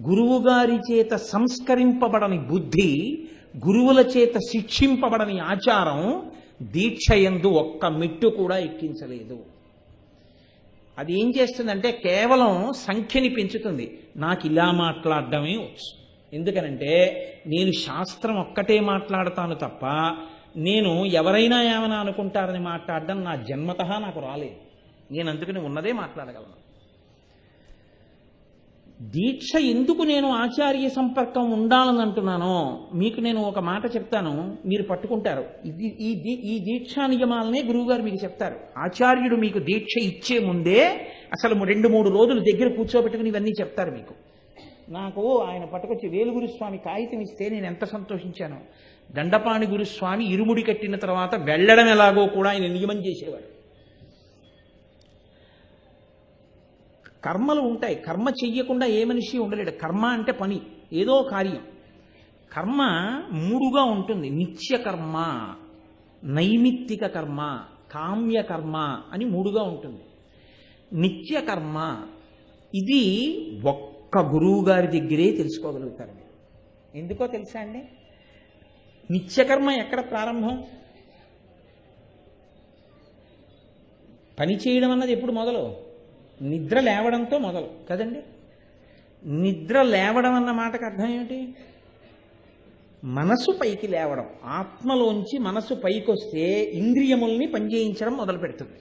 గురువుగారి చేత సంస్కరింపబడని బుద్ధి గురువుల చేత శిక్షింపబడని ఆచారం దీక్ష ఎందు ఒక్క మెట్టు కూడా ఎక్కించలేదు. అది ఏం చేస్తుందంటే కేవలం సంఖ్యని పెంచుతుంది. నాకు ఇలా మాట్లాడడమే వచ్చు. ఎందుకనంటే నేను శాస్త్రం ఒక్కటే మాట్లాడతాను తప్ప నేను ఎవరైనా ఏమైనా అనుకుంటారని మాట్లాడడం నా జన్మత నాకు రాలేదు. నేను అందుకని ఉన్నదే మాట్లాడగలను. దీక్ష ఎందుకు నేను ఆచార్య సంపర్కం ఉండాలని అంటున్నానో మీకు నేను ఒక మాట చెప్తాను మీరు పట్టుకుంటారు. ఇది ఈ దీ- ఈ దీక్షా నియమాలనే గురువుగారు మీకు చెప్తారు. ఆచార్యుడు మీకు దీక్ష ఇచ్చే ముందే అసలు రెండు మూడు రోజులు దగ్గర కూర్చోబెట్టుకుని ఇవన్నీ చెప్తారు మీకు. నాకు ఆయన పట్టుకొచ్చి వేలుగురు స్వామి కాగితం ఇస్తే నేను ఎంత సంతోషించాను? దండపాణి గురుస్వామి ఇరుముడి కట్టిన తర్వాత వెళ్ళడం ఎలాగో కూడా ఆయన నియమం చేసేవాడు. కర్మలు ఉంటాయి. కర్మ చెయ్యకుండా ఏ మనిషి ఉండలేడు. కర్మ అంటే పని. ఏదో కార్యం. కర్మ మూడుగా ఉంటుంది. నిత్య కర్మ నైమిత్తిక కర్మ కామ్య కర్మ అని మూడుగా ఉంటుంది. నిత్య కర్మ ఇది ఒక్క గురువు గారి దగ్గరే తెలుసుకోగలుగుతారు మీరు. ఎందుకో తెలుసా అండి? నిత్యకర్మ ఎక్కడ ప్రారంభం? పని చేయడం అన్నది ఎప్పుడు మొదలు? నిద్ర లేవడంతో మొదలు. కదండి? నిద్ర లేవడం అన్న మాటకు అర్థం ఏమిటి? మనసు పైకి లేవడం. ఆత్మలోంచి మనసు పైకి వస్తే ఇంద్రియముల్ని పనిచేయించడం మొదలు పెడుతుంది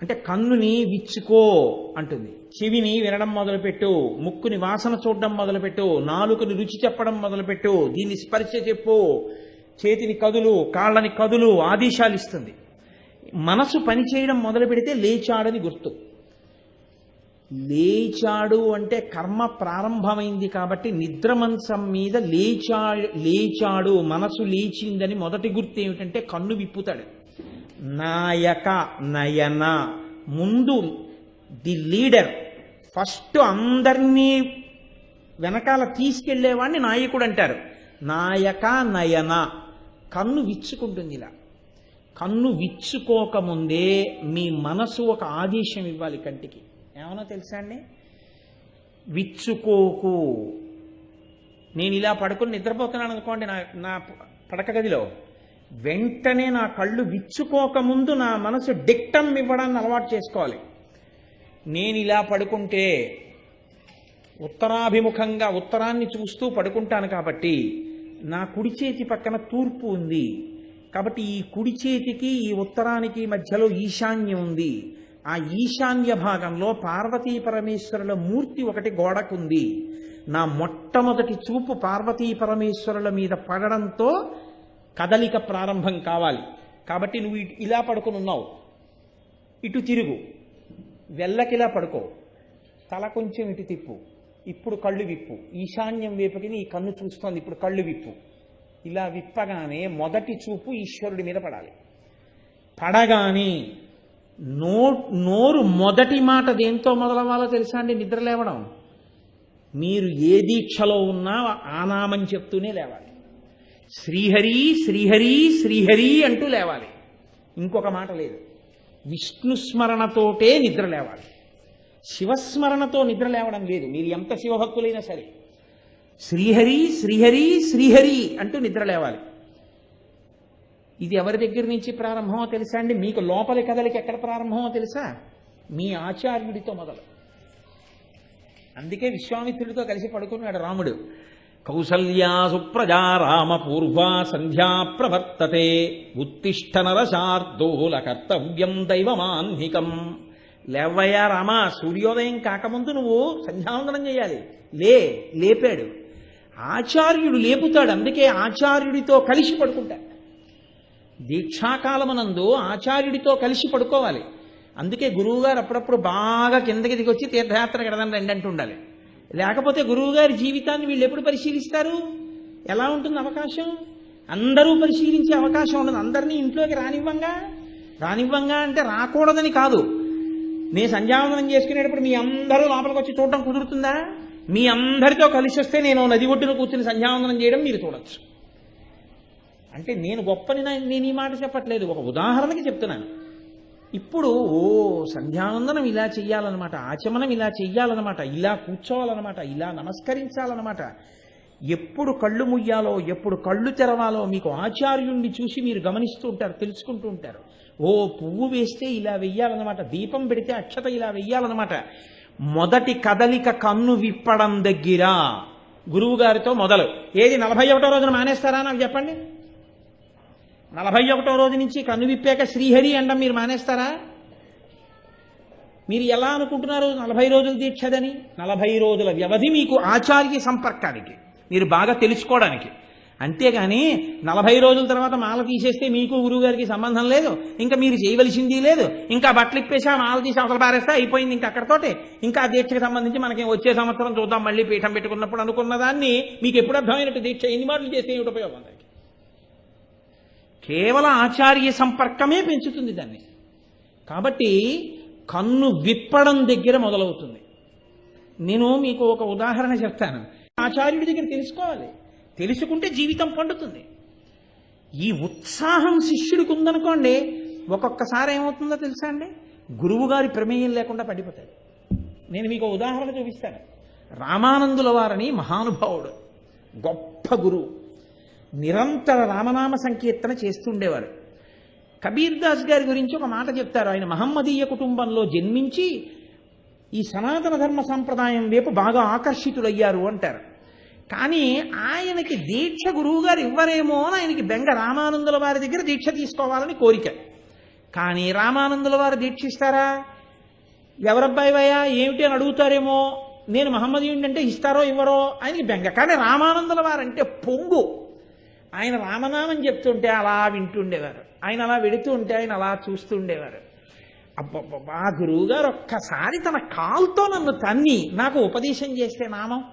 అంటే కన్నుని విచ్చుకో అంటుంది. చెవిని వినడం మొదలుపెట్టు. ముక్కుని వాసన చూడడం మొదలుపెట్టు. నాలుకని రుచి చెప్పడం మొదలుపెట్టు. దీన్ని స్పర్శ చెప్పు. చేతిని కదులు. కాళ్ళని కదులు. ఆదేశాలు ఇస్తుంది. మనసు పనిచేయడం మొదలు పెడితే లేచాడని గుర్తు. లేచాడు అంటే కర్మ ప్రారంభమైంది కాబట్టి నిద్ర మంచం మీద లేచా లేచాడు మనసు లేచిందని మొదటి గుర్తు ఏమిటంటే కన్ను విప్పుతాడు. నాయక నయన. ముందు ది లీడర్. ఫస్ట్ అందరినీ వెనకాల తీసుకెళ్ళేవాడిని నాయకుడు అంటారు. నాయక నయన. కన్ను విచ్చుకుంటుంది ఇలా. కన్ను విచ్చుకోకముందే మీ మనసు ఒక ఆదేశం ఇవ్వాలి కంటికి. ఏమన్నా తెలుసా అండి? విచ్చుకోకు. నేను ఇలా పడుకుని నిద్రపోతున్నాను అనుకోండి నా నా పడక గదిలో. వెంటనే నా కళ్ళు విచ్చుకోకముందు నా మనసు డిక్టం ఇవ్వడాన్ని అలవాటు చేసుకోవాలి. నేను ఇలా పడుకుంటే ఉత్తరాభిముఖంగా ఉత్తరాన్ని చూస్తూ పడుకుంటాను కాబట్టి నా కుడి చేతి పక్కన తూర్పు ఉంది. కాబట్టి ఈ కుడి చేతికి ఈ ఉత్తరానికి మధ్యలో ఈశాన్యం ఉంది. ఆ ఈశాన్య భాగంలో పార్వతీ పరమేశ్వరుల మూర్తి ఒకటి గోడకుంది. నా మొట్టమొదటి చూపు పార్వతీ పరమేశ్వరుల మీద పడడంతో కదలిక ప్రారంభం కావాలి. కాబట్టి నువ్వు ఇలా పడుకుని ఉన్నావు. ఇటు తిరుగు. వెళ్ళకిలా పడుకో. తల కొంచెం ఇటు తిప్పు. ఇప్పుడు కళ్ళు విప్పు. ఈశాన్యం వైపుకి నీ కన్ను చూస్తోంది. ఇప్పుడు కళ్ళు విప్పు. ఇలా విప్పగానే మొదటి చూపు ఈశ్వరుడి మీద పడాలి. పడగానే నో నోరు మొదటి మాట దేంతో మొదలవ్వాలో తెలుసా అండి? నిద్ర లేవడం. మీరు ఏ దీక్షలో ఉన్నా ఆనామని చెప్తూనే లేవాలి. శ్రీహరి శ్రీహరి శ్రీహరి అంటూ లేవాలి. ఇంకొక మాట లేదు. విష్ణు స్మరణతోటే నిద్ర లేవాలి. శివస్మరణతో నిద్ర లేవడం లేదు. మీరు ఎంత శివభక్తులైనా సరే. శ్రీహరి శ్రీహరి శ్రీహరి అంటూ నిద్ర లేవాలి. ఇది ఎవరి దగ్గర నుంచి ప్రారంభమో తెలుసా అండి? మీకు లోపలి కథలకి ఎక్కడ ప్రారంభమో తెలుసా? మీ ఆచార్యుడితో మొదలు. అందుకే విశ్వామిత్రుడితో కలిసి పడుకున్నాడు రాముడు. కౌసల్యా సుప్రజా రామ పూర్వా సంధ్యా ప్రవర్తతే ఉత్తిష్ట నరశార్దూల కర్తవ్యం దైవమాన్హికం లేవయ్యా రామ సూర్యోదయం కాకముందు నువ్వు సంధ్యావందనం చేయాలి. లే లేపాడు. ఆచార్యుడు లేపుతాడు అందుకే ఆచార్యుడితో కలిసి పడుకుంటాడు దీక్షాకాలమునందు ఆచార్యుడితో కలిసి పడుకోవాలి. అందుకే గురువుగారు అప్పుడప్పుడు బాగా కిందకి దిగొచ్చి తీర్థయాత్ర కడదని రండి అంటూ ఉండాలి లేకపోతే గురువుగారి జీవితాన్ని వీళ్ళు ఎప్పుడు పరిశీలిస్తారు? ఎలా ఉంటుంది అవకాశం? అందరూ పరిశీలించే అవకాశం ఉండదు. అందరినీ ఇంట్లోకి రానివ్వంగా? రానివ్వంగా అంటే రాకూడదని కాదు. నేను సంధ్యావందనం చేసుకునేటప్పుడు మీ అందరూ లోపలికి వచ్చి చూడటం కుదురుతుందా? మీ అందరితో కలిసి వస్తే నేను నది ఒడ్డున కూర్చుని సంధ్యావందనం చేయడం మీరు చూడొచ్చు. అంటే నేను గొప్పని నా- నేను ఈ మాట చెప్పట్లేదు. ఒక ఉదాహరణకి చెప్తున్నాను. ఇప్పుడు ఓ సంధ్యావందనం ఇలా చెయ్యాలన్నమాట ఆచమనం ఇలా చెయ్యాలన్నమాట ఇలా కూర్చోవాలన్నమాట ఇలా నమస్కరించాలన్నమాట. ఎప్పుడు కళ్ళు ముయ్యాలో ఎప్పుడు కళ్ళు తెరవాలో మీకు ఆచార్యుణ్ణి చూసి మీరు గమనిస్తూ ఉంటారు తెలుసుకుంటూ ఉంటారు. ఓ పువ్వు వేస్తే ఇలా వెయ్యాలన్నమాట దీపం పెడితే అక్షత ఇలా వెయ్యాలన్నమాట. మొదటి కదలిక కన్ను విప్పడం దగ్గర. గురువు గారితో మొదలు. ఏది నలభై ఒకటో రోజున మానేస్తారా నాకు చెప్పండి? నలభై ఒకటో రోజు నుంచి కన్ను విప్పాక శ్రీహరి అండం మీరు మానేస్తారా? మీరు ఎలా అనుకుంటున్నారు నలభై రోజులు దీక్షదని నలభై రోజుల వ్యవధి మీకు ఆచార్య సంపర్కానికి మీరు బాగా తెలుసుకోవడానికి. అంతేగాని నలభై రోజుల తర్వాత మాల తీసేస్తే మీకు గురువుగారికి సంబంధం లేదు ఇంకా మీరు చేయవలసింది లేదు. ఇంకా బట్టలు ఇప్పేసి ఆ మాల తీసి అవతల పారేస్తే అయిపోయింది ఇంకా అక్కడతోటే. ఇంకా ఆ దీక్షకు సంబంధించి మనకి వచ్చే సంవత్సరం చూద్దాం మళ్ళీ పీఠం పెట్టుకున్నప్పుడు అనుకున్న దాన్ని మీకు ఎప్పుడు అర్థమైనట్టు దీక్ష ఎన్ని మాటలు చేస్తే ఏమిటి ఉపయోగం? కేవలం ఆచార్య సంపర్కమే పెంచుతుంది దాన్ని. కాబట్టి కన్ను విప్పడం దగ్గర మొదలవుతుంది. నేను మీకు ఒక ఉదాహరణ చెప్తాను. ఆచార్యుడి దగ్గర తెలుసుకోవాలి. తెలుసుకుంటే జీవితం పండుతుంది. ఈ ఉత్సాహం శిష్యుడికి ఉందనుకోండి ఒక్కొక్కసారి ఏమవుతుందో తెలుసా అండి? గురువు గారి ప్రమేయం లేకుండా పడిపోతాడు. నేను మీకు ఉదాహరణ చూపిస్తాను. రామానందుల వారని మహానుభావుడు గొప్ప గురువు. నిరంతర రామనామ సంకీర్తన చేస్తుండేవారు. కబీర్ దాస్ గారి గురించి ఒక మాట చెప్తారు. ఆయన మహమ్మదీయ కుటుంబంలో జన్మించి ఈ సనాతన ధర్మ సంప్రదాయం వైపు బాగా ఆకర్షితులయ్యారు అంటారు. కానీ ఆయనకి దీక్ష గురువు గారు ఇవ్వరేమో అని ఆయనకి బెంగ రామానందుల వారి దగ్గర దీక్ష తీసుకోవాలని కోరిక. కానీ రామానందుల వారు దీక్ష ఇస్తారా ఎవరబ్బాయివయ్యా ఏమిటి అని అడుగుతారేమో? నేను మహమ్మదీయుడి అంటే ఇస్తారో ఇవ్వరో? ఆయనకి బెంగ. కానీ రామానందుల వారంటే పొంగు. ఆయన రామనామం చెప్తుంటే అలా వింటుండేవారు. ఆయన అలా వెడుతూ ఉంటే ఆయన అలా చూస్తుండేవారు. అబ్బబ్బా గురువుగారు ఒక్కసారి తన కాల్తో నన్ను తన్ని నాకు ఉపదేశం చేస్తే నామం?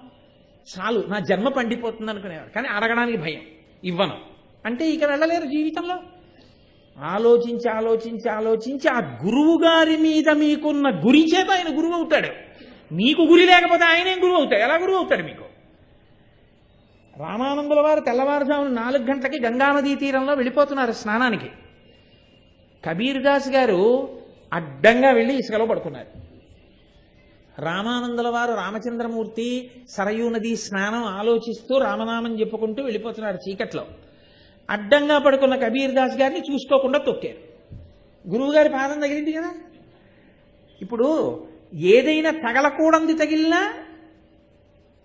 చాలు నా జన్మ పండిపోతుంది అనుకునేవారు. కానీ అడగడానికి భయం ఇవ్వను. అంటే ఇక వెళ్ళలేరు జీవితంలో. ఆలోచించి ఆలోచించి ఆలోచించి ఆ గురువు గారి మీద మీకున్న గురి చేత ఆయన గురువు అవుతాడు. మీకు గురి లేకపోతే ఆయనేం గురువు అవుతాడు? ఎలా గురువు అవుతాడు మీకు? రామానందుల వారు తెల్లవారుజామున నాలుగు గంటలకి గంగానదీ తీరంలో వెళ్ళిపోతున్నారు స్నానానికి. కబీర్ దాస్ గారు అడ్డంగా వెళ్ళి ఇసుకలో పడుకున్నారు. రామానందుల వారు రామచంద్రమూర్తి సరయూ నది స్నానం ఆలోచిస్తూ రామనామం చెప్పుకుంటూ వెళ్ళిపోతున్నారు చీకట్లో. అడ్డంగా పడుకున్న కబీర్ దాస్ గారిని చూసుకోకుండా తొక్కారు. గురువుగారి పాదం తగిలింది కదా? ఇప్పుడు ఏదైనా తగలకూడంది తగిలినా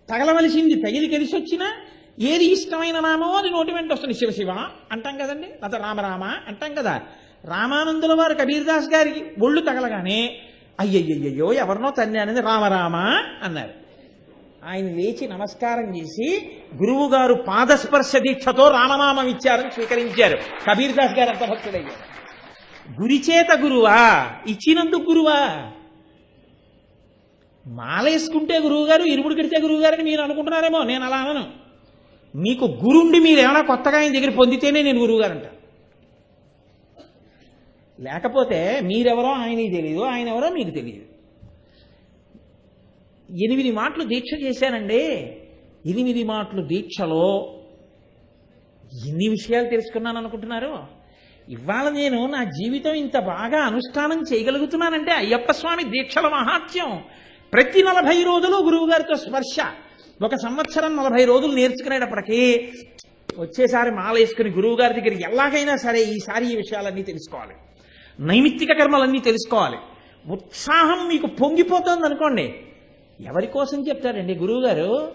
తగలవలసింది తగిలి కలిసి వచ్చినా ఏది ఇష్టమైన నామో అది నోటి వెంట వస్తుంది. శివ అంటాం కదండి? లేదా రామరామ అంటాం కదా? రామానందుల వారు కబీర్దాస్ గారికి ఒళ్ళు తగలగానే అయ్యయ్యయ్యో ఎవరినో తన్నానని అనేది రామరామ అన్నారు. ఆయన లేచి నమస్కారం చేసి గురువు గారు పాదస్పర్శ దీక్షతో రామనామం ఇచ్చారని స్వీకరించారు. కబీర్దాస్ గారు అంత భక్తుడయ్యారు గురిచేత గురువా ఇచ్చినందుకు గురువా. మాలేసుకుంటే గురువుగారు ఇరుముడు కడితే గురువుగారని మీరు అనుకుంటున్నారేమో నేను అలా అనను. మీకు గురుండి మీరు ఏమైనా కొత్తగా ఆయన దగ్గర పొందితేనే నేను గురువుగారు అంట లేకపోతే మీరెవరో ఆయనకి తెలియదు ఆయన ఎవరో మీకు తెలియదు ఎనిమిది మాటలు దీక్ష చేశానండి. ఎనిమిది మాటలు దీక్షలో ఎన్ని విషయాలు తెలుసుకున్నాను అనుకుంటున్నారు? ఇవాళ నేను నా జీవితం ఇంత బాగా అనుష్ఠానం చేయగలుగుతున్నానంటే అయ్యప్ప స్వామి దీక్షల మహాత్యం ప్రతి నలభై రోజులు గురువుగారితో స్పర్శ. ఒక సంవత్సరం నలభై రోజులు నేర్చుకునేటప్పటికీ వచ్చేసారి మాల వేసుకుని గురువు గారి దగ్గర ఎలాగైనా సరే ఈసారి ఈ విషయాలన్నీ తెలుసుకోవాలి. నైమిత్తిక కర్మలన్నీ తెలుసుకోవాలి. ఉత్సాహం మీకు పొంగిపోతుంది అనుకోండి ఎవరి కోసం చెప్తారండి గురువుగారు?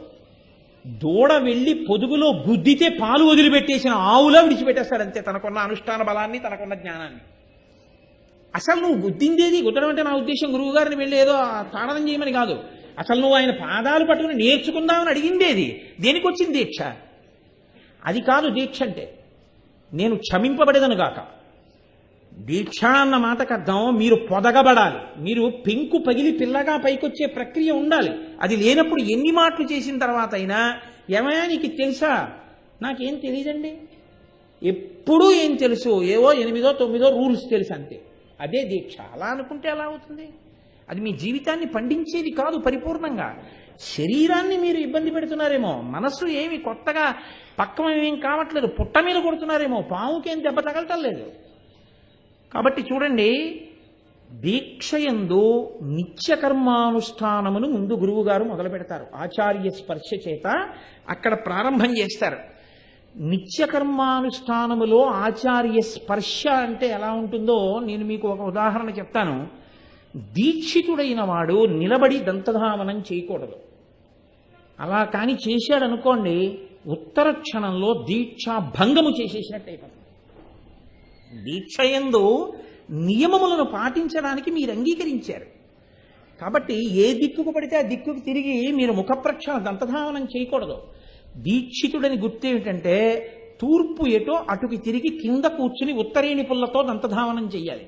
దూడ వెళ్ళి పొదుగులో గుద్దితే పాలు వదిలిపెట్టేసిన ఆవులా విడిచిపెట్టేస్తాడు అంతే తనకున్న అనుష్ఠాన బలాన్ని తనకున్న జ్ఞానాన్ని. అసలు నువ్వు గుద్దిందేది గుద్దడం అంటే నా ఉద్దేశం గురువు గారిని వెళ్ళి ఏదో తాడనం చేయమని కాదు. అసలు నువ్వు ఆయన పాదాలు పట్టుకుని నేర్చుకుందామని అడిగిందేది దేనికి వచ్చింది దీక్ష? అది కాదు దీక్ష అంటే నేను క్షమింపబడేదను గాక. దీక్ష అన్న మాటకు అర్థం మీరు పొదగబడాలి. మీరు పెంకు పగిలి పిల్లగా పైకొచ్చే ప్రక్రియ ఉండాలి. అది లేనప్పుడు ఎన్ని మాటలు చేసిన తర్వాత అయినా ఏమయ్యా నీకు తెలుసా? నాకేం తెలియదండి ఎప్పుడూ ఏం తెలుసు? ఏవో ఎనిమిదో తొమ్మిదో రూల్స్ తెలుసు అంతే. అదే దీక్ష. అలా అనుకుంటే ఎలా అవుతుంది? అది మీ జీవితాన్ని పండించేది కాదు పరిపూర్ణంగా. శరీరాన్ని మీరు ఇబ్బంది పెడుతున్నారేమో మనస్సు ఏమి కొత్తగా పక్కన ఏం కావట్లేదు పుట్ట మీద కొడుతున్నారేమో పాముకేం దెబ్బ తగలటం లేదు. కాబట్టి చూడండి దీక్షయందు నిత్యకర్మానుష్ఠానమును ముందు గురువుగారు మొదలు పెడతారు ఆచార్య స్పర్శ చేత అక్కడ ప్రారంభం చేస్తారు. నిత్యకర్మానుష్ఠానములో ఆచార్య స్పర్శ అంటే ఎలా ఉంటుందో నేను మీకు ఒక ఉదాహరణ చెప్తాను. దీక్షితుడైన వాడు నిలబడి దంతధావనం చేయకూడదు. అలా కానీ చేశాడనుకోండి ఉత్తర క్షణంలో దీక్షా భంగము చేసేసినట్టయిపోతుంది. దీక్ష ఎందు నియమములను పాటించడానికి మీరు అంగీకరించారు. కాబట్టి ఏ దిక్కుకు పడితే ఆ దిక్కుకు తిరిగి మీరు ముఖప్రక్షణ దంతధావనం చేయకూడదు. దీక్షితుడని గుర్తు ఏమిటంటే తూర్పు ఎటో అటుకి తిరిగి కింద కూర్చుని ఉత్తరేణి పుల్లతో దంతధావనం చేయాలి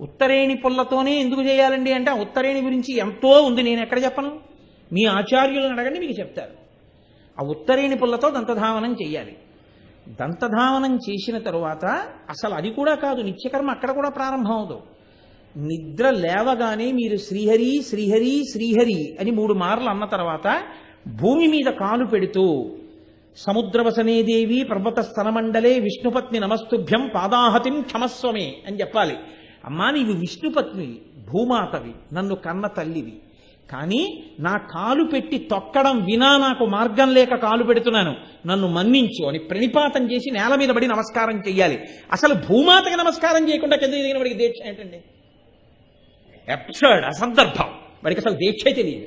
ఉత్తరేణి పుల్లతోనే ఎందుకు చేయాలండి అంటే ఆ ఉత్తరేణి గురించి ఎంతో ఉంది. నేను ఎక్కడ చెప్పను? మీ ఆచార్యులను అడగండి మీకు చెప్తారు. ఆ ఉత్తరేణి పుల్లతో దంతధావనం చేయాలి దంతధావనం చేసిన తరువాత అసలు అది కూడా కాదు నిత్యకర్మ అక్కడ కూడా ప్రారంభం అవదు నిద్ర లేవగానే మీరు శ్రీహరి శ్రీహరి శ్రీహరి అని మూడు మార్లు అన్న తర్వాత భూమి మీద కాలు పెడుతూ సముద్రవసనే దేవి పర్వత స్థలమండలే విష్ణుపత్ని నమస్తుభ్యం పాదాహతిం క్షమస్వమే అని చెప్పాలి. అమ్మా నీవు విష్ణుపత్నివి భూమాతవి నన్ను కన్న తల్లివి. కానీ నా కాలు పెట్టి తొక్కడం వినా నాకు మార్గం లేక కాలు పెడుతున్నాను. నన్ను మన్నించు అని ప్రణిపాతం చేసి నేల మీద పడి నమస్కారం చెయ్యాలి. అసలు భూమాతకి నమస్కారం చేయకుండా కింద దిగిన వాడికి దీక్ష ఏంటండి? ఎప్సర్డ్ అసందర్భం. వాడికి అసలు దీక్ష తెలియదు.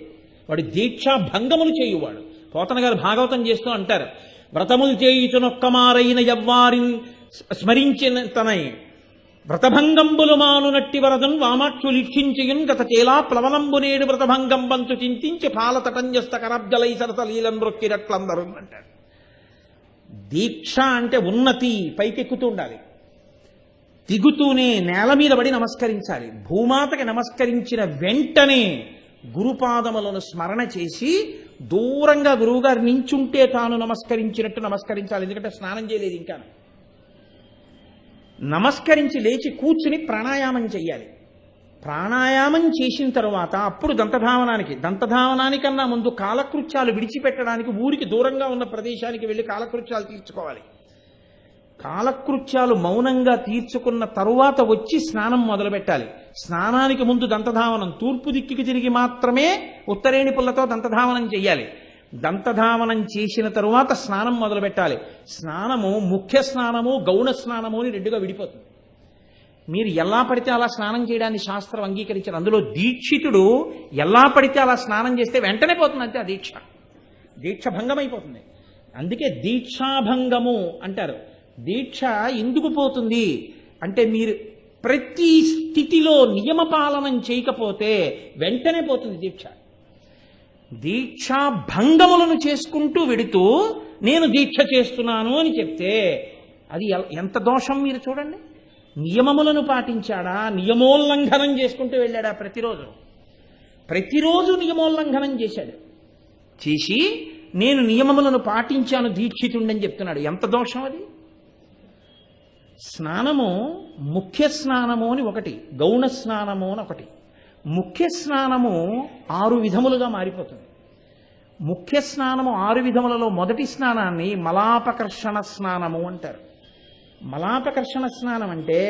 వాడు దీక్షా భంగములు చేయువాడు. పోతన గారు భాగవతం చేస్తూ అంటారు వ్రతములు చేయుచునొక్కమారైన ఎవ్వారిని స్మరించిన తనై వ్రతభంగంబులు మానునట్టి వరదన్ వామాక్షులిక్షించియున్ గత చేలా ప్లవనంబు నేడు వ్రతభంగం బంతు చింతించి పాలతటంజస్త కరబ్జలై సరసలీలం రొక్కిరట్లందరూ అంటాడు. దీక్ష అంటే ఉన్నతి పైకెక్కుతూ ఉండాలి. దిగుతూనే నేల మీద పడి నమస్కరించాలి. భూమాతకి నమస్కరించిన వెంటనే గురుపాదములను స్మరణ చేసి దూరంగా గురువుగారు నించుంటే తాను నమస్కరించినట్టు నమస్కరించాలి. ఎందుకంటే స్నానం చేయలేదు ఇంకా నమస్కరించి లేచి కూర్చుని ప్రాణాయామం చేయాలి ప్రాణాయామం చేసిన తరువాత అప్పుడు దంతధావనానికి దంతధావనానికన్నా ముందు కాలకృత్యాలు విడిచిపెట్టడానికి ఊరికి దూరంగా ఉన్న ప్రదేశానికి వెళ్ళి కాలకృత్యాలు తీర్చుకోవాలి. కాలకృత్యాలు మౌనంగా తీర్చుకున్న తరువాత వచ్చి స్నానం మొదలుపెట్టాలి. స్నానానికి ముందు దంతధావనం తూర్పు దిక్కుకి తిరిగి మాత్రమే ఉత్తరేణి పుల్లతో దంతధావనం చేయాలి దంతధావనం చేసిన తరువాత స్నానం మొదలు పెట్టాలి స్నానము ముఖ్య స్నానము గౌణ స్నానము అని రెండుగా విడిపోతుంది. మీరు ఎలా పడితే అలా స్నానం చేయడాన్ని శాస్త్రం అంగీకరించారు. అందులో దీక్షితుడు ఎలా పడితే అలా స్నానం చేస్తే వెంటనే పోతుంది అంతే ఆ దీక్ష. దీక్ష భంగమైపోతుంది. అందుకే దీక్షాభంగము అంటారు. దీక్ష ఎందుకు పోతుంది? అంటే మీరు ప్రతి స్థితిలో నియమ పాలనం చేయకపోతే వెంటనే పోతుంది దీక్ష. దీక్షాభంగములను చేసుకుంటూ వెడుతూ నేను దీక్ష చేస్తున్నాను అని చెప్తే అది ఎంత దోషం మీరు చూడండి. నియమములను పాటించాడా? నియమోల్లంఘనం చేసుకుంటూ వెళ్ళాడా ప్రతిరోజు? ప్రతిరోజు నియమోల్లంఘనం చేశాడు. చేసి నేను నియమములను పాటించాను దీక్షితుండని చెప్తున్నాడు. ఎంత దోషం అది? స్నానము ముఖ్య స్నానము అని ఒకటి గౌణ స్నానము అని ఒకటి. ముఖ్య స్నానము ఆరు విధములుగా మారిపోతుంది. ముఖ్య స్నానము ఆరు విధములలో మొదటి స్నానాన్ని మలాపకర్షణ స్నానము అంటారు. మలాపకర్షణ స్నానం అంటే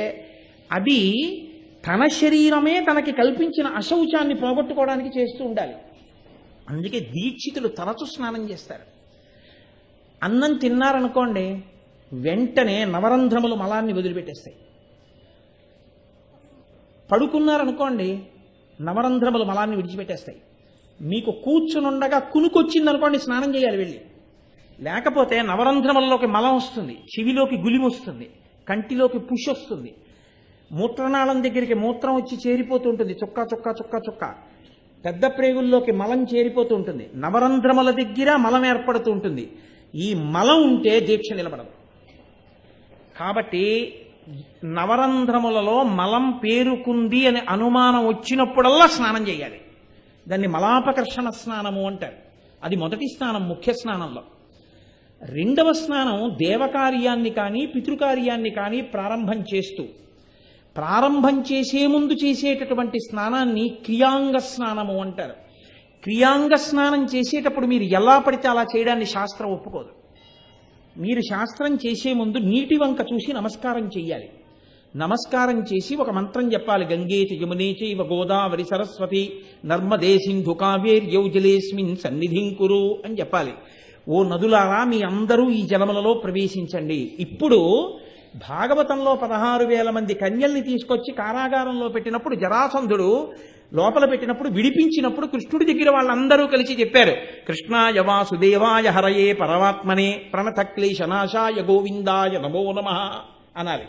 అది తన శరీరమే తనకి కల్పించిన అశౌచాన్ని పోగొట్టుకోవడానికి చేస్తూ ఉండాలి. అందుకే దీక్షితులు తరచు స్నానం చేస్తారు. అన్నం తిన్నారనుకోండి వెంటనే నవరంధ్రములు మలాన్ని వదిలిపెట్టేస్తాయి. పడుకున్నారనుకోండి నవరంధ్రములు మలాన్ని విడిచిపెట్టేస్తాయి. మీకు కూర్చునుండగా కునుకొచ్చింది అనుకోండి స్నానం చేయాలి వెళ్ళి. లేకపోతే నవరంధ్రములలోకి మలం వస్తుంది చెవిలోకి గులిమి వస్తుంది కంటిలోకి పుష్ వస్తుంది. మూత్రనాళం దగ్గరికి మూత్రం వచ్చి చేరిపోతూ ఉంటుంది చుక్క చుక్క చుక్క చుక్క. పెద్ద ప్రేగుల్లోకి మలం చేరిపోతూ ఉంటుంది నవరంధ్రముల దగ్గర మలం ఏర్పడుతూ ఉంటుంది. ఈ మలం ఉంటే దీక్ష నిలబడదు. కాబట్టి నవరంధ్రములలో మలం పేరుకుంది అనే అనుమానం వచ్చినప్పుడల్లా స్నానం చేయాలి. దాన్ని మలాపకర్షణ స్నానము అంటారు. అది మొదటి స్నానం ముఖ్య స్నానంలో. రెండవ స్నానం దేవకార్యాన్ని కానీ పితృకార్యాన్ని కానీ ప్రారంభం చేస్తూ ప్రారంభం చేసే ముందు చేసేటటువంటి స్నానాన్ని క్రియాంగ స్నానము అంటారు. క్రియాంగ స్నానం చేసేటప్పుడు మీరు ఎలా పడితే అలా చేయడాన్ని శాస్త్రం ఒప్పుకోదు. మీరు శాస్త్రం చేసే ముందు నీటి వంక చూసి నమస్కారం చేయాలి నమస్కారం చేసి ఒక మంత్రం చెప్పాలి. గంగేతి యమునే చైవ గోదావరి సరస్వతి నర్మదే సింధు కావేర్యౌ జలేస్మిన్ సన్నిధిం కురు అని చెప్పాలి. ఓ నదులారా మీ అందరూ ఈ జలములలో ప్రవేశించండి. ఇప్పుడు భాగవతంలో పదహారు వేల మంది కన్యల్ని తీసుకొచ్చి కారాగారంలో పెట్టినప్పుడు జరాసంధుడు లోపల పెట్టినప్పుడు విడిపించినప్పుడు కృష్ణుడి దగ్గర వాళ్ళందరూ కలిసి చెప్పారు. కృష్ణాయ వాసుదేవాయ హరయే పరమాత్మనే ప్రణత క్లేశనాశాయ గోవిందాయ నమో నమ అనాలి.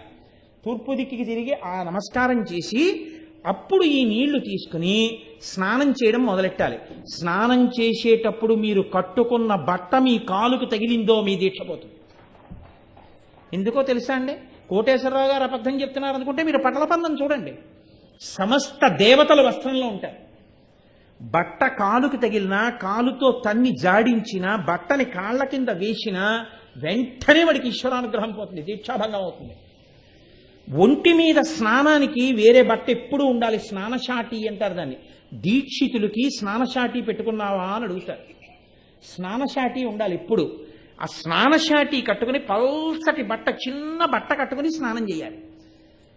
తూర్పు దిక్కికి తిరిగి ఆ నమస్కారం చేసి అప్పుడు ఈ నీళ్ళు తీసుకుని స్నానం చేయడం మొదలెట్టాలి. స్నానం చేసేటప్పుడు మీరు కట్టుకున్న బట్ట మీ కాలుకు తగిలిందో మీ దీక్ష పోతుంది. ఎందుకో తెలుసా అండి? కోటేశ్వరరావు గారు అబద్ధం చెప్తున్నారు అనుకుంటే మీరు పటలపందం చూడండి. సమస్త దేవతలు వస్త్రంలో ఉంటారు. బట్ట కాలుకి తగిలినా కాలుతో తన్ని జాడించినా బట్టని కాళ్ళ కింద వేసినా వెంటనే వాడికి ఈశ్వరానుగ్రహం పోతుంది దీక్షాభంగం అవుతుంది. ఒంటి మీద స్నానానికి వేరే బట్ట ఎప్పుడు ఉండాలి స్నానశాటి అంటారు దాన్ని. దీక్షితులకి స్నానశాటి పెట్టుకున్నావా అని అడుగుతారు. స్నానశాటి ఉండాలి ఎప్పుడు? ఆ స్నానశాటి కట్టుకుని పల్సటి బట్ట చిన్న బట్ట కట్టుకుని స్నానం చేయాలి.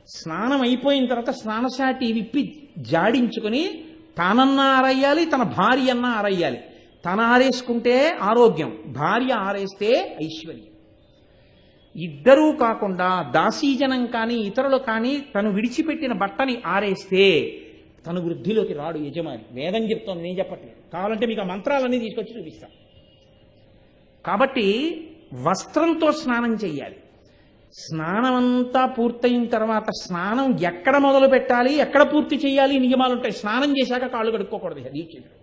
స్నానం అయిపోయిన తర్వాత స్నానశాటి విప్పి జాడించుకుని తనన్నా ఆరయ్యాలి తన భార్య అన్నా ఆరయ్యాలి. తన ఆరేసుకుంటే ఆరోగ్యం భార్య ఆరేస్తే ఐశ్వర్యం. ఇద్దరూ కాకుండా దాసీజనం కానీ ఇతరులు కానీ తను విడిచిపెట్టిన బట్టని ఆరేస్తే తను వృద్ధిలోకి రాడు యజమాని. వేదం చెప్తోంది నేను చెప్పట్లేదు. కావాలంటే మీకు ఆ మంత్రాలన్నీ తీసుకొచ్చి చూపిస్తాను కాబట్టి వస్త్రంతో స్నానం చేయాలి స్నానమంతా పూర్తయిన తర్వాత స్నానం ఎక్కడ మొదలు పెట్టాలి ఎక్కడ పూర్తి చేయాలి నియమాలు ఉంటాయి. స్నానం చేశాక కాళ్ళు కడుక్కోకూడదు దీక్షితుడు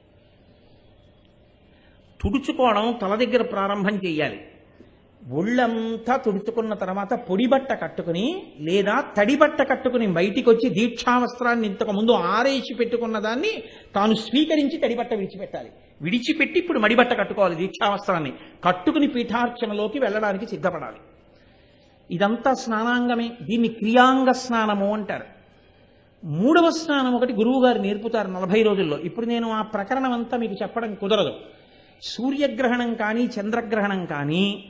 తుడుచుకోవడం తల దగ్గర ప్రారంభం చేయాలి. ఒళ్ళంతా తుడుచుకున్న తర్వాత పొడి బట్ట కట్టుకుని లేదా తడి బట్ట కట్టుకుని బయటికి వచ్చి దీక్షావస్త్రాన్ని ఇంతకు ముందు ఆరేసి పెట్టుకున్న దాన్ని తాను స్వీకరించి తడి బట్ట విడిచిపెట్టాలి. విడిచిపెట్టి ఇప్పుడు మడిబట్ట కట్టుకోవాలి దీక్షావస్త్రాన్ని. కట్టుకుని పీఠార్చనలోకి వెళ్ళడానికి సిద్ధపడాలి. ఇదంతా స్నానాంగమే. దీన్ని క్రియాంగ స్నానము అంటారు. మూడవ స్నానం ఒకటి గురువు గారు నేర్పుతారు నలభై రోజుల్లో. ఇప్పుడు నేను ఆ ప్రకరణం అంతా మీకు చెప్పడం కుదరదు. సూర్యగ్రహణం కానీ చంద్రగ్రహణం కానీ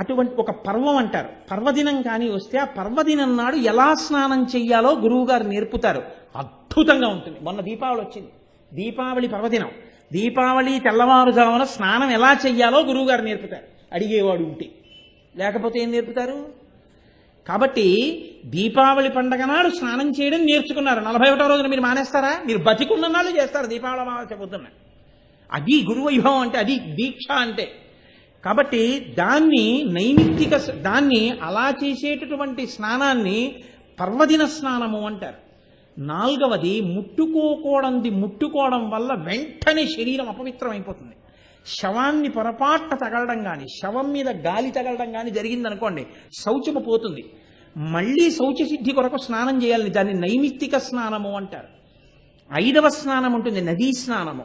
అటువంటి ఒక పర్వం అంటారు. పర్వదినం కానీ వస్తే ఆ పర్వదినం నాడు ఎలా స్నానం చెయ్యాలో గురువు గారు నేర్పుతారు. అద్భుతంగా ఉంటుంది. మొన్న దీపావళి వచ్చింది. దీపావళి పర్వదినం. దీపావళి తెల్లవారుజామున స్నానం ఎలా చెయ్యాలో గురువుగారు నేర్పుతారు. అడిగేవాడు ఉంటే. లేకపోతే ఏం నేర్పుతారు? కాబట్టి దీపావళి పండగ నాడు స్నానం చేయడం నేర్చుకున్నారు. నలభై ఒకటో రోజున మీరు మానేస్తారా? మీరు బతికున్న నాళ్ళు చేస్తారు దీపావళి అమావాస్య పొద్దున్న. అది గురువైభవం అంటే అది దీక్ష అంటే. కాబట్టి దాన్ని నైమిత్తిక దాన్ని అలా చేసేటటువంటి స్నానాన్ని పర్వదిన స్నానము అంటారు. నాలుగవది ముట్టుకోకూడంది ముట్టుకోవడం వల్ల వెంటనే శరీరం అపవిత్రమైపోతుంది. శవాన్ని పొరపాటున తగలడం కానీ శవం మీద గాలి తగలడం కానీ జరిగిందనుకోండి శౌచము పోతుంది. మళ్ళీ శౌచ సిద్ధి కొరకు స్నానం చేయాలని దాన్ని నైమిత్తిక స్నానము అంటారు. ఐదవ స్నానం ఉంటుంది నదీ స్నానము.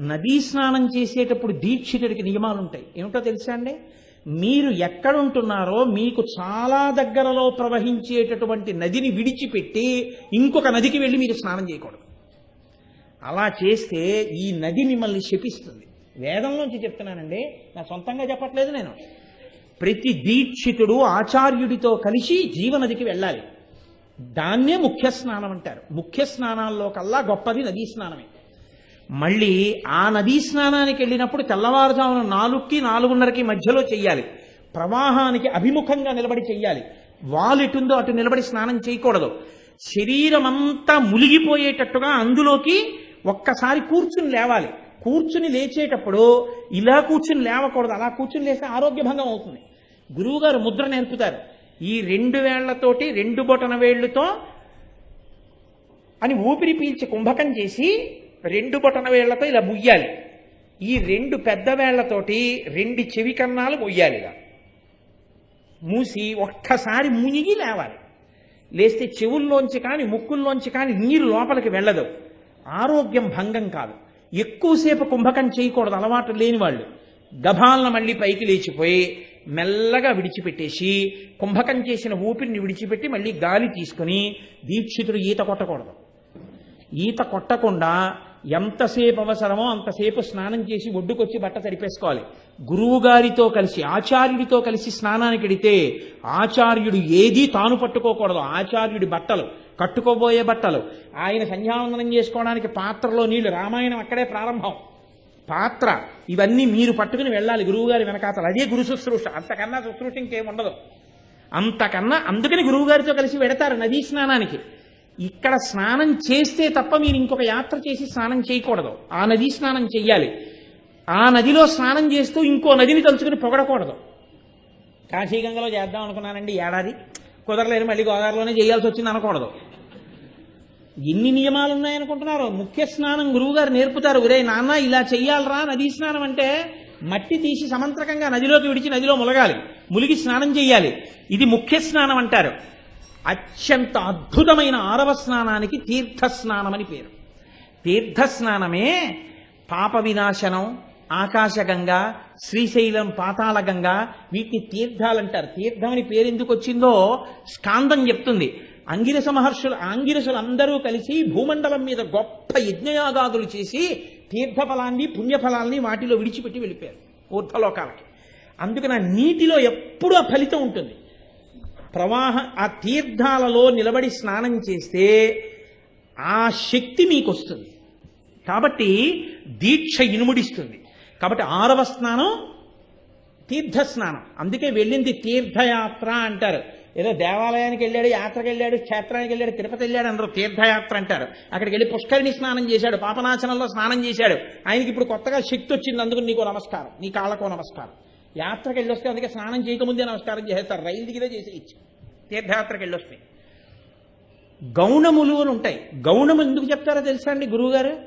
నదీ స్నానం చేసేటప్పుడు దీక్షితుడికి నియమాలు ఉంటాయి ఏమిటో తెలుసా అండి? మీరు ఎక్కడుంటున్నారో మీకు చాలా దగ్గరలో ప్రవహించేటటువంటి నదిని విడిచిపెట్టి ఇంకొక నదికి వెళ్ళి మీరు స్నానం చేయకూడదు. అలా చేస్తే ఈ నది మిమ్మల్ని శపిస్తుంది. వేదంలోంచి చెప్తున్నానండి. నా సొంతంగా చెప్పట్లేదు నేను. ప్రతి దీక్షితుడు ఆచార్యుడితో కలిసి జీవనదికి వెళ్ళాలి. దాన్నే ముఖ్య స్నానం అంటారు. ముఖ్య స్నానాల్లో కల్లా గొప్పది నదీ స్నానమే. మళ్ళీ ఆ నదీ స్నానానికి వెళ్ళినప్పుడు తెల్లవారుజామున నాలుగుకి నాలుగున్నరకి మధ్యలో చెయ్యాలి. ప్రవాహానికి అభిముఖంగా నిలబడి చెయ్యాలి. వాలిటుందో అటు నిలబడి స్నానం చేయకూడదు. శరీరం అంతా మునిగిపోయేటట్టుగా అందులోకి ఒక్కసారి కూర్చుని లేవాలి. కూర్చుని లేచేటప్పుడు ఇలా కూర్చుని లేవకూడదు అలా కూర్చుని లేస్తే ఆరోగ్యభంగం అవుతుంది. గురువుగారు ముద్ర నేర్పుతారు ఈ రెండు వేళ్ళతోటి రెండు బొటన వేళ్ళతో అని ఊపిరి పీల్చి కుంభకం చేసి రెండు బొటన వేళ్ళతో ఇలా ముయ్యాలి. ఈ రెండు పెద్ద వేళ్ళతోటి రెండు చెవి కన్నాలు మొయ్యాలి ఇలా. మూసి ఒక్కసారి మునిగి లేవాలి. లేస్తే చెవుల్లోంచి కానీ ముక్కుల్లోంచి కానీ నీరు లోపలికి వెళ్ళదు. ఆరోగ్యం భంగం కాదు. ఎక్కువసేపు కుంభకం చేయకూడదు అలవాటు లేని వాళ్ళు. గభాలను మళ్ళీ పైకి లేచిపోయి మెల్లగా విడిచిపెట్టేసి కుంభకం చేసిన ఊపిరిని విడిచిపెట్టి మళ్ళీ గాలి తీసుకుని దీక్షితుడు ఈత కొట్టకూడదు. ఈత కొట్టకుండా ఎంతసేపు అవసరమో అంతసేపు స్నానం చేసి ఒడ్డుకొచ్చి బట్ట సరిపేసుకోవాలి. గురువుగారితో కలిసి ఆచార్యుడితో కలిసి స్నానానికి ఎడితే ఆచార్యుడు ఏదీ తాను పట్టుకోకూడదు. ఆచార్యుడి బట్టలు కట్టుకోబోయే బట్టలు. ఆయన సంధ్యావందనం చేసుకోవడానికి పాత్రలో నీళ్ళు. రామాయణం అక్కడే ప్రారంభం. పాత్ర. ఇవన్నీ మీరు పట్టుకుని వెళ్ళాలి గురువుగారి వెనకాతలు. అదే గురు శుశ్రూష. అంతకన్నా శుశ్రూష ఇంకేముండదు. అంతకన్నా అందుకని గురువుగారితో కలిసి వెడతారు నదీ స్నానానికి. ఇక్కడ స్నానం చేస్తే తప్ప మీరు ఇంకొక యాత్ర చేసి స్నానం చేయకూడదు. ఆ నదీ స్నానం చెయ్యాలి. ఆ నదిలో స్నానం చేస్తూ ఇంకో నదిని తలుచుకుని పొగడకూడదు. కాశీగంగలో చేద్దాం అనుకున్నానండి ఏడాది. కుదరలేదు మళ్ళీ గోదావరిలోనే చేయాల్సి వచ్చింది అనకూడదు. ఎన్ని నియమాలు ఉన్నాయనుకుంటున్నారు ముఖ్య స్నానం గురువుగారు నేర్పుతారు. ఒరే నాన్న ఇలా చెయ్యాలరా నదీ స్నానం అంటే మట్టి తీసి సమంత్రకంగా నదిలోకి విడిచి నదిలో ములగాలి. ములిగి స్నానం చేయాలి ఇది ముఖ్య స్నానం అంటారు. అత్యంత అద్భుతమైన ఆరవ స్నానానికి తీర్థ స్నానం అని పేరు. తీర్థ స్నానమే పాప వినాశనం ఆకాశగంగా శ్రీశైలం పాతాళగంగా వీటిని తీర్థాలంటారు. తీర్థం అని పేరు ఎందుకు వచ్చిందో స్కాందం చెప్తుంది. అంగిరస మహర్షులు ఆంగిరసులు అందరూ కలిసి భూమండలం మీద గొప్ప యజ్ఞయాగాదులు చేసి తీర్థఫలాన్ని పుణ్యఫలాల్ని వాటిలో విడిచిపెట్టి వెళ్ళిపోయారు ఊర్ధలోకాలకి అందుకని ఆ నీటిలో ఎప్పుడూ ఆ ఫలితం ఉంటుంది. ప్రవాహ ఆ తీర్థాలలో నిలబడి స్నానం చేస్తే ఆ శక్తి మీకు వస్తుంది కాబట్టి దీక్ష ఇనుముడిస్తుంది. కాబట్టి ఆరవ స్నానం తీర్థ స్నానం అందుకే వెళ్ళింది తీర్థయాత్ర అంటారు. ఏదో దేవాలయానికి వెళ్ళాడు యాత్రకు వెళ్ళాడు క్షేత్రానికి వెళ్ళాడు తిరుపతి వెళ్ళాడు అందరూ తీర్థయాత్ర అంటారు. అక్కడికి వెళ్ళి పుష్కరిణి స్నానం చేశాడు పాపనాశనంలో స్నానం చేశాడు. ఆయనకి ఇప్పుడు కొత్తగా శక్తి వచ్చింది అందుకు నీకు నమస్కారం నీ కాళ్ళకో నమస్కారం. యాత్రకు వెళ్ళొస్తే అందుకే స్నానం చేయకముందే నమస్కారం చేస్తారు రైలు దిగితే చేసి ఇచ్చి తీర్థయాత్రకు వెళ్ళొస్తే. గౌణములు అని ఉంటాయి. గౌణం ఎందుకు చెప్తారో తెలుసా అండి గురువుగారు?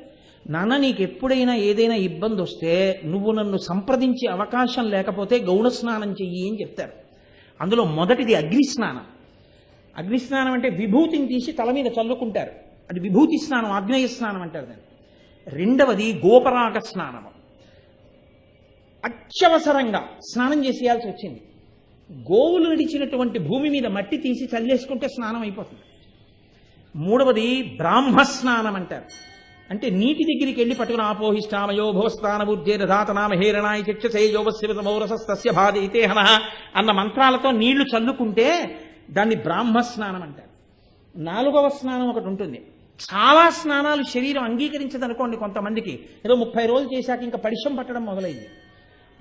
నాన్న నీకు ఎప్పుడైనా ఏదైనా ఇబ్బంది వస్తే నువ్వు నన్ను సంప్రదించే అవకాశం లేకపోతే గౌణ స్నానం చెయ్యి అని చెప్తారు. అందులో మొదటిది అగ్ని స్నానం అగ్ని స్నానం అంటే విభూతిని తీసి తల మీద చల్లుకుంటారు. అది విభూతి స్నానం ఆగ్నేయ స్నానం అంటారు దాన్ని. రెండవది గోపరాగ స్నానము. అత్యవసరంగా స్నానం చేసేయాల్సి వచ్చింది. గోవులు నడిచినటువంటి భూమి మీద మట్టి తీసి చల్లేసుకుంటే స్నానం అయిపోతుంది. మూడవది బ్రాహ్మ స్నానం అంటారు. అంటే నీటి దగ్గరికి వెళ్ళి పట్టుకుని ఆపోహిష్టామయో భవస్థానబుద్ధేన రథాతనామ హేరణాయ చక్షసే యోగశివసమౌరసస్య బాధయితే హన అన్న మంత్రాలతో నీళ్ళు చల్లుకుంటే దాన్ని బ్రాహ్మ స్నానం అంటారు. నాలుగవ స్నానం ఒకటి ఉంటుంది. చాలా స్నానాలు శరీరం అంగీకరించదనుకోండి కొంతమందికి. ఏదో ముప్పై రోజులు చేశాక ఇంకా పరిశ్రమ పట్టడం మొదలైంది.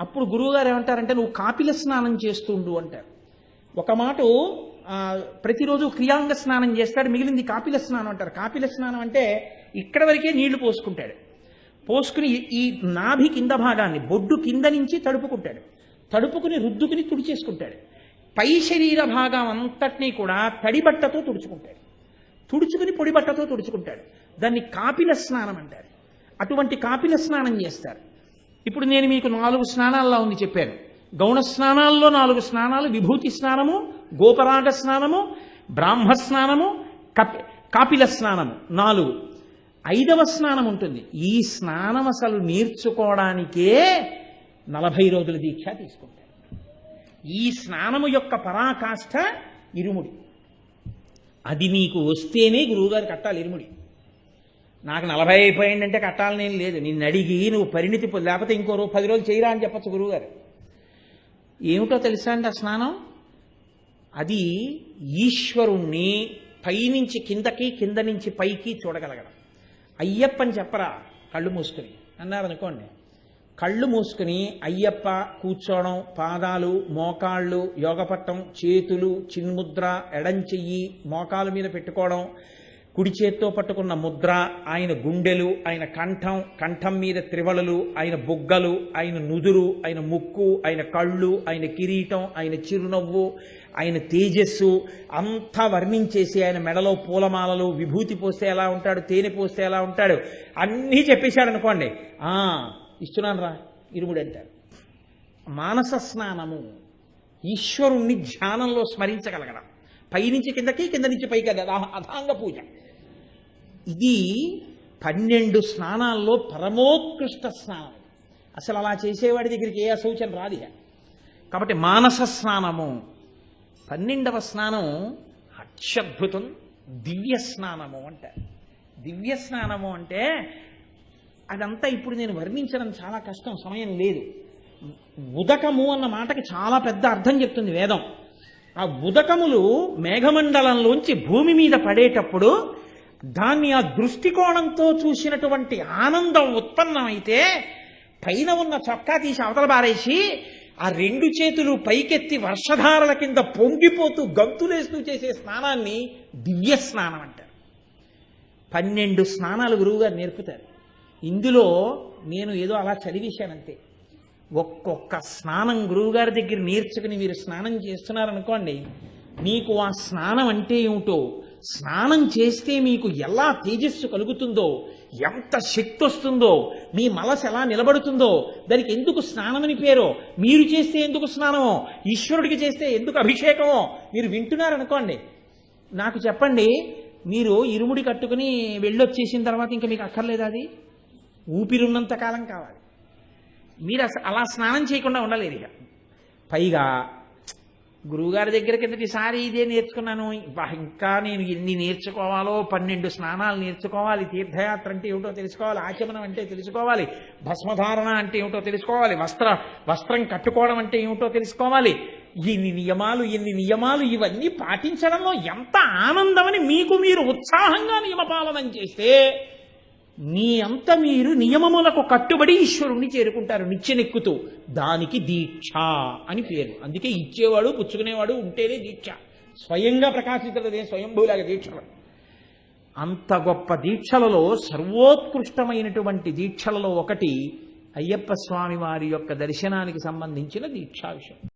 అప్పుడు గురువుగారు ఏమంటారంటే నువ్వు కాపిల స్నానం చేస్తుండు అంటారు. ఒక మాట ప్రతిరోజు క్రియాంగ స్నానం చేస్తాడు మిగిలింది కాపిల స్నానం అంటారు. కాపిల స్నానం అంటే ఇక్కడ వరకే నీళ్ళు పోసుకుంటాడు. పోసుకుని ఈ నాభి కింద భాగాన్ని బొడ్డు కింద నుంచి తడుపుకుంటాడు. తడుపుకుని రుద్దుకుని తుడిచేసుకుంటాడు. పై శరీర భాగం అంతటినీ కూడా తడి బట్టతో తుడుచుకుంటాడు. తుడుచుకుని పొడి బట్టతో తుడుచుకుంటాడు. దాన్ని కాపిల స్నానం అంటారు. అటువంటి కాపిల స్నానం చేస్తారు. ఇప్పుడు నేను మీకు నాలుగు స్నానాల్లో ఉంది చెప్పాను. గౌణ స్నానాల్లో నాలుగు స్నానాలు విభూతి స్నానము గోపరాగ స్నానము బ్రాహ్మ స్నానము కపి కాపిల స్నానము నాలుగు. ఐదవ స్నానం ఉంటుంది. ఈ స్నానం అసలు నేర్చుకోవడానికే నలభై రోజుల దీక్ష తీసుకుంటారు. ఈ స్నానము యొక్క పరాకాష్ఠ ఇరుముడి. అది నీకు వస్తేనే గురువుగారు కట్టాలి ఇరుముడి. నాకు నలభై అయిపోయిందంటే కట్టాలని ఏం లేదు. నిన్ను అడిగి నువ్వు పరిణితి పొంది లేకపోతే ఇంకో రోజు పది రోజులు చేయరా అని చెప్పచ్చు గురువుగారు. ఏమిటో తెలుసా అండి ఆ స్నానం? అది ఈశ్వరుణ్ణి పైనుంచి కిందకి కింద నుంచి పైకి చూడగలగడం. అయ్యప్పని చెప్పరా? కళ్ళు మూసుకుని. అన్నారు అనుకోండి కళ్ళు మూసుకుని అయ్యప్ప కూర్చోవడం పాదాలు మోకాళ్ళు యోగపట్టం చేతులు చిన్ముద్ర ఎడంచెయ్యి మోకాల మీద పెట్టుకోవడం కుడి చేత్తో పట్టుకున్న ముద్ర ఆయన గుండెలు ఆయన కంఠం కంఠం మీద త్రివళలు ఆయన బుగ్గలు ఆయన నుదురు ఆయన ముక్కు ఆయన కళ్ళు ఆయన కిరీటం ఆయన చిరునవ్వు ఆయన తేజస్సు అంతా వర్ణించేసి ఆయన మెడలో పూలమాలలు విభూతి పోస్తే ఎలా ఉంటాడు తేనె పోస్తే ఎలా ఉంటాడు అన్నీ చెప్పేశాడు అనుకోండి. ఆ ఇస్తున్నాను రా ఇరుముడు అంటారు మానస స్నానము ఈశ్వరుణ్ణి ధ్యానంలో స్మరించగలగడం. పైనుంచి కిందకి కింద నుంచి పైకి అది అధాంగ పూజ. ఇది పన్నెండు స్నానాల్లో పరమోత్కృష్ట స్నానం. అసలు అలా చేసేవాడి దగ్గరికి ఏ అసౌచన రాదు కాబట్టి మానస స్నానము పన్నెండవ స్నానం అత్యద్భుతం దివ్య స్నానము అంటారు దివ్య స్నానము అంటే అదంతా ఇప్పుడు నేను వర్ణించడం చాలా కష్టం సమయం లేదు. ఉదకము అన్న మాటకి చాలా పెద్ద అర్థం చెప్తుంది వేదం. ఆ ఉదకములు మేఘమండలంలోంచి భూమి మీద పడేటప్పుడు దాన్ని ఆ దృష్టికోణంతో చూసినటువంటి ఆనందం ఉత్పన్నమైతే పైన ఉన్న చొక్కా తీసి అవతల బారేసి ఆ రెండు చేతులు పైకెత్తి వర్షధారల కింద పొంగిపోతూ గంతులేస్తూ చేసే స్నానాన్ని దివ్య స్నానం అంటారు పన్నెండు స్నానాలు గురువుగారు నేర్పుతారు. ఇందులో నేను ఏదో అలా చదివేశానంతే. ఒక్కొక్క స్నానం గురువుగారి దగ్గర నేర్చుకుని మీరు స్నానం చేస్తున్నారనుకోండి మీకు ఆ స్నానం అంటే ఏమిటో స్నానం చేస్తే మీకు ఎలా తేజస్సు కలుగుతుందో ఎంత శక్తి వస్తుందో మీ మనసు ఎలా నిలబడుతుందో దానికి ఎందుకు స్నానమని పేరో మీరు చేస్తే ఎందుకు స్నానమో ఈశ్వరుడికి చేస్తే ఎందుకు అభిషేకమో మీరు వింటున్నారనుకోండి. నాకు చెప్పండి మీరు ఇరుముడి కట్టుకుని వెళ్ళొచ్చేసిన తర్వాత ఇంకా మీకు అక్కర్లేదు అది? ఊపిరున్నంత కాలం కావాలి. మీరు అలా స్నానం చేయకుండా ఉండలేదు ఇక. పైగా గురువుగారి దగ్గర కిందటిసారి ఇదే నేర్చుకున్నాను. ఇంకా నేను ఎన్ని నేర్చుకోవాలో పన్నెండు స్నానాలు నేర్చుకోవాలి తీర్థయాత్ర అంటే ఏమిటో తెలుసుకోవాలి ఆచమనం అంటే తెలుసుకోవాలి భస్మధారణ అంటే ఏమిటో తెలుసుకోవాలి వస్త్ర వస్త్రం కట్టుకోవడం అంటే ఏమిటో తెలుసుకోవాలి. ఇన్ని నియమాలు ఎన్ని నియమాలు ఇవన్నీ పాటించడంలో ఎంత ఆనందమని మీకు మీరు ఉత్సాహంగా నియమపాలనం చేస్తే మీ అంత మీరు నియమములకు కట్టుబడి ఈశ్వరుణ్ణి చేరుకుంటారు నిచ్చెనెక్కుతూ. దానికి దీక్ష అని పేరు. అందుకే ఇచ్చేవాడు పుచ్చుకునేవాడు ఉంటేనే దీక్ష. స్వయంగా ప్రకాశించలేదే స్వయంభూలాగా దీక్ష అంత గొప్ప దీక్షలలో సర్వోత్కృష్టమైనటువంటి దీక్షలలో ఒకటి అయ్యప్ప స్వామి వారి యొక్క దర్శనానికి సంబంధించిన దీక్షా విషయం